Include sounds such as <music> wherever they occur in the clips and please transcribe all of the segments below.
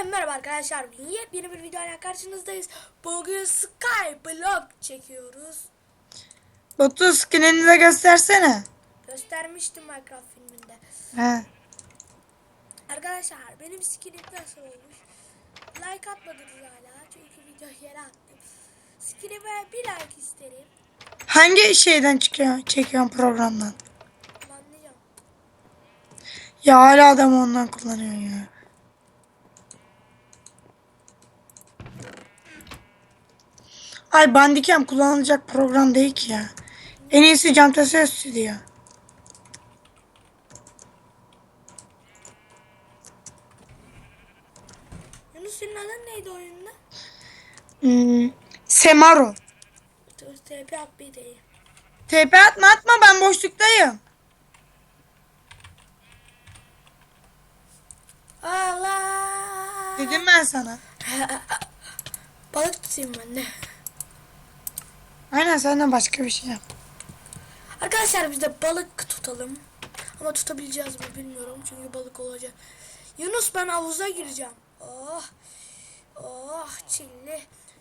Herkese merhaba arkadaşlar. Yepyeni bir videoyla karşınızdayız. Bugün Skyblock çekiyoruz. Batu skinini de göstersene. Göstermiştim Minecraft filminde. He. Arkadaşlar benim skinim nasıl olmuş? Like atmadınız hala. Çünkü videoyu yere attım. Skinime bir like isterim. Hangi şeyden çıkıyor, çekiyorsun programdan? Anlayacağım. Ya hala adam ondan kullanıyor ya. Ay Bandicam kullanılacak program değil ki ya. En iyisi Camtasia Studio. Yunus senin adın neydi oyunda? Hmm, Semaro. TP at bir değil. TP atma atma ben boşluktayım. Allah. Dedim ben sana. <laughs> Balık tutayım ben de. Aynen senden başka bir şey yap. Arkadaşlar biz de balık tutalım. Ama tutabileceğiz mi bilmiyorum çünkü balık olacak. Yunus ben havuza gireceğim. Oh. Oh çilli.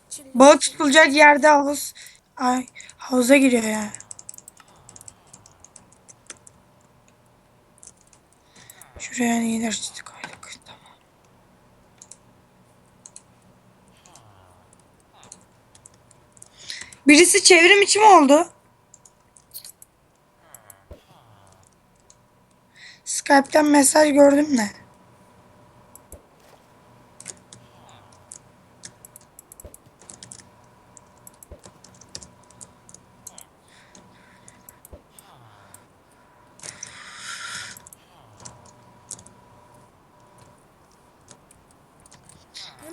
Çilli. Balık tutulacak yerde havuz. Ay havuza giriyor ya. Şuraya neler çizdik koyduk. Tamam. Birisi çevrim içi mi oldu? Skype'ten mesaj gördüm de.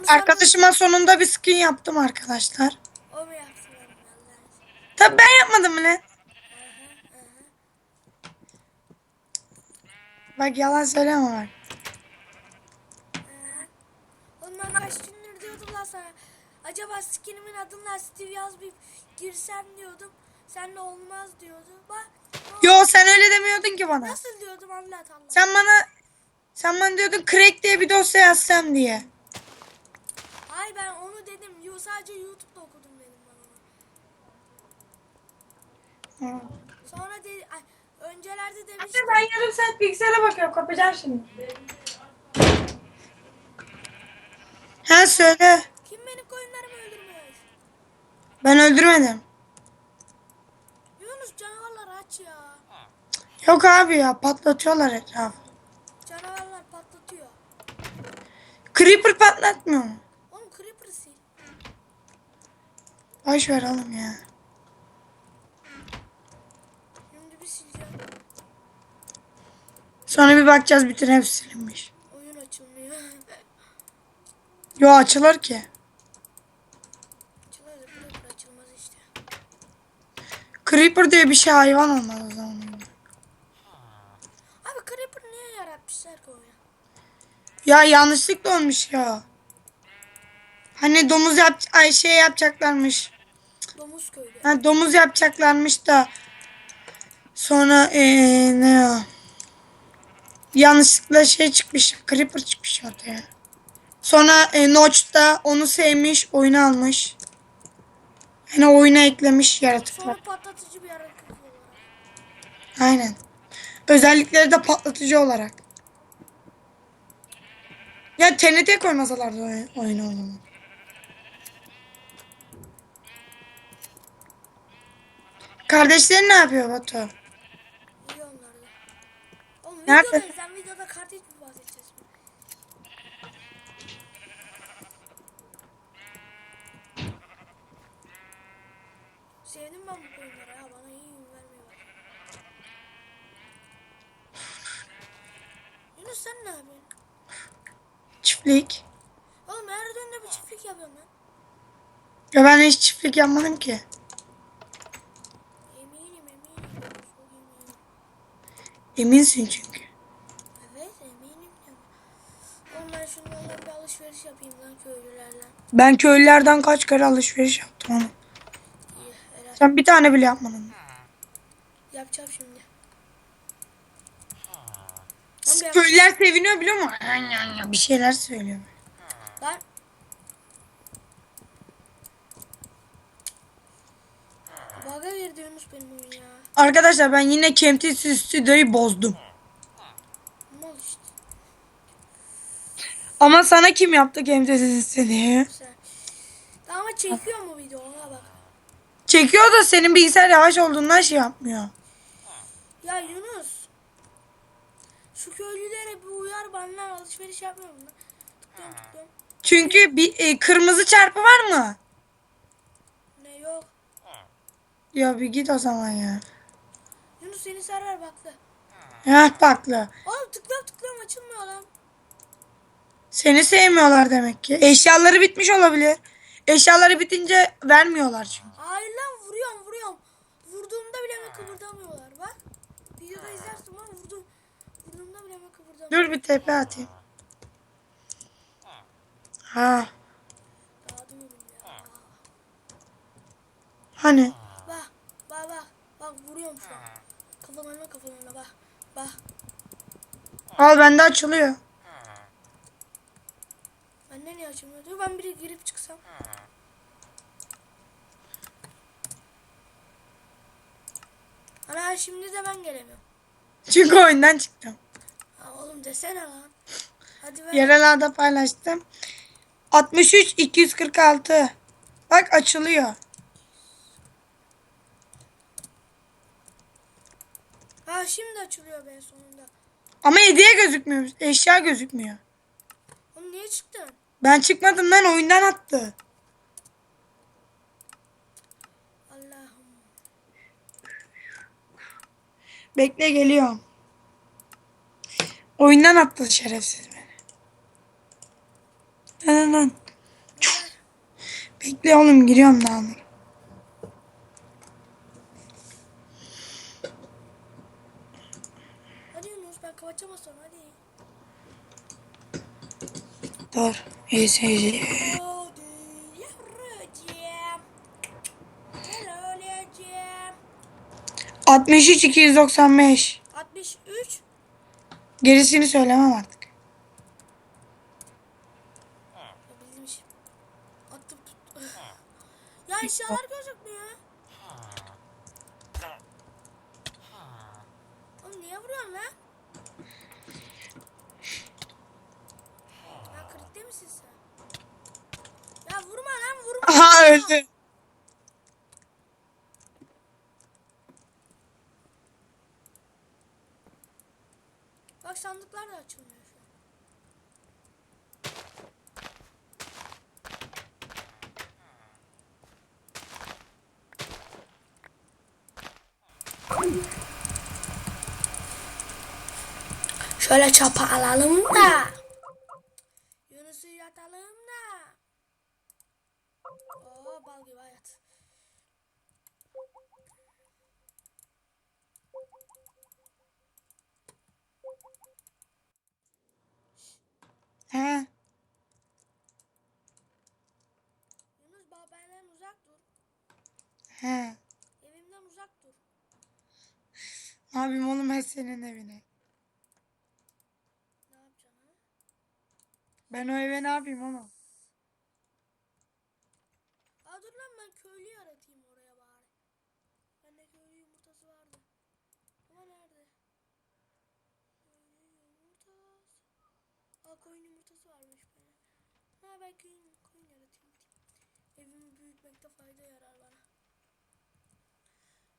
Arkadaşıma sonunda bir skin yaptım arkadaşlar. mi- O mu yapsın benim vallahi? Tabii ben yapmadım mı ne? Bak yalan söyleme bak. Ben kaç gündür diyordum lan sana. Acaba skinimin adını Steve yaz bir girsem diyordum. Senle olmaz diyordu. Bak. Yo sen öyle demiyordun ki bana. Nasıl diyordum anlat anlat. Sen bana sen bana diyordun crack diye bir dosya yazsam diye. Ay ben onu dedim. Yo, sadece YouTube'da okudum Sonra de, ay, öncelerde demiştim. ben yarım saat bilgisayara bakıyorum kapacağım şimdi. Ha söyle. Kim benim koyunlarımı öldürmüş? Ben öldürmedim. Yunus canavarlar aç ya. Yok abi ya patlatıyorlar etrafı. Canavarlar patlatıyor. Creeper patlatmıyor mu? Oğlum Creeper sil. Boş ver oğlum ya. Şimdi bir sileceğim. Sonra bir bakacağız bütün hepsi silinmiş. Oyun açılmıyor. Yo açılır ki. Da Creeper açılmaz işte. Creeper diye bir şey hayvan olmaz o zaman. Abi Creeper niye yaratmışlar ki oyunu? Ya yanlışlıkla olmuş ya. Hani domuz yap ay şey yapacaklarmış. Domuz köylü. Ha, domuz yapacaklarmış da sonra eee ne o? Yanlışlıkla şey çıkmış. Creeper çıkmış ortaya. Sonra e, Notch da onu sevmiş, oyunu almış. Yani oyuna eklemiş yaratıklar. Sonra patlatıcı bir yaratık olarak. Aynen. Özellikleri de patlatıcı olarak. Ya TNT koymasalardı oyun, oyunu o zaman. Kardeşlerin ne yapıyor Batu? İyi onlar da. Oğlum Nerede? Sen videoda kardeş mi bahsedeceğiz? Sevdim ben bu koyunları ya. Bana iyi yün vermiyorlar. Yunus sen ne yapıyorsun? Çiftlik. Oğlum her dönemde bir çiftlik yapıyorum ben. Ya ben hiç çiftlik yapmadım ki. Eminim eminim. Çok eminim. Eminsin çünkü. Evet eminim ya. Oğlum ben şunlarla bir alışveriş yapayım lan köylülerle. Ben köylülerden kaç kere alışveriş yaptım onu. Sen bir tane bile yapmadın. Yapacağım şimdi. Tamam, Köylüler seviniyor biliyor musun? Bir şeyler söylüyor. Lan. Baga girdi Yunus benim oyun ya. Arkadaşlar ben yine Camtasia Studio'yu bozdum. Mal işte Ama sana kim yaptı Camtasia Studio'yu? sen. Ama çekiyor mu video ona bak. Çekiyor da senin bilgisayar yavaş olduğundan şey yapmıyor. Ya Yunus. Şu köylülere bir uyar bana alışveriş yapmıyorum. Tıklıyorum tıklıyorum. Çünkü bir e, kırmızı çarpı var mı? Ne yok. Ya bir git o zaman ya. Yunus seni server baklı. Heh baklı. Oğlum tıklıyorum tıklıyorum açılmıyor lan. Seni sevmiyorlar demek ki. Eşyaları bitmiş olabilir. Eşyaları bitince vermiyorlar çünkü. Hayır lan vuruyorum vuruyorum. Vurduğumda bile mi kıpırdamıyorlar bak. Videoda izlersin lan vurdum. Vurduğumda bile mi kıpırdamıyorlar. Dur bir tepe atayım. Ha. Hani? Bak bak bak. Bak vuruyorum şu an. Kafalarına kafalarına bak. Bak. Al bende açılıyor. Bende niye açılmıyor? Dur ben biri girip çıksam. Ana şimdi de ben gelemiyorum. Çünkü oyundan çıktım. Ha, oğlum desene lan. Hadi ver. Yerelerde paylaştım. 63 246. Bak açılıyor. Ha şimdi açılıyor be sonunda. Ama hediye gözükmüyor. Eşya gözükmüyor. Oğlum niye çıktın? Ben çıkmadım lan oyundan attı. Bekle geliyorum. Oyundan attı şerefsiz beni. Lan lan lan. Bekle oğlum giriyorum daha. dur. Hadi Yunus ben kapatacağım sonra hadi. Dur. İyi seyirci. Hadi yavrucuğum. Gel öleceğim. 63 295. 63. Gerisini söylemem artık. Ya eşyalar gözükmüyor. Oğlum niye vuruyorsun lan? Ya kırıkta misin sen? Ya vurma lan vurma. Aha öldü. Bak sandıklar da açılmıyor şu an. Şöyle çapa alalım da. Bal gibi hayat. He. Yunus bak benden uzak dur. He. Evimden uzak dur. Ne yapayım oğlum ben senin evine. Ne yapacaksın ha? Ben o eve ne yapayım oğlum? Koyun, koyun yaratayım. Evimi büyütmekte fayda yarar bana.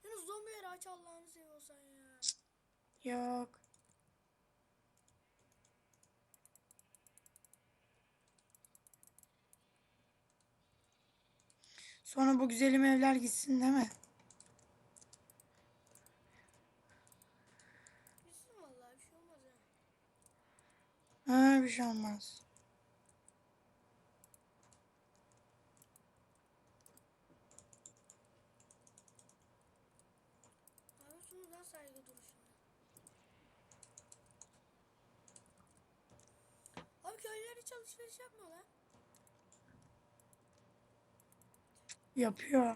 Yunus zombileri aç Allah'ını seviyorsan ya. Yok. Sonra bu güzelim evler gitsin değil mi? Bilsin vallahi bir şey olmaz ya. Ha bir şey olmaz. Abi sunudan saygı duruşunda. Abi köylüler hiç alışveriş yapmıyor lan. Yapıyor.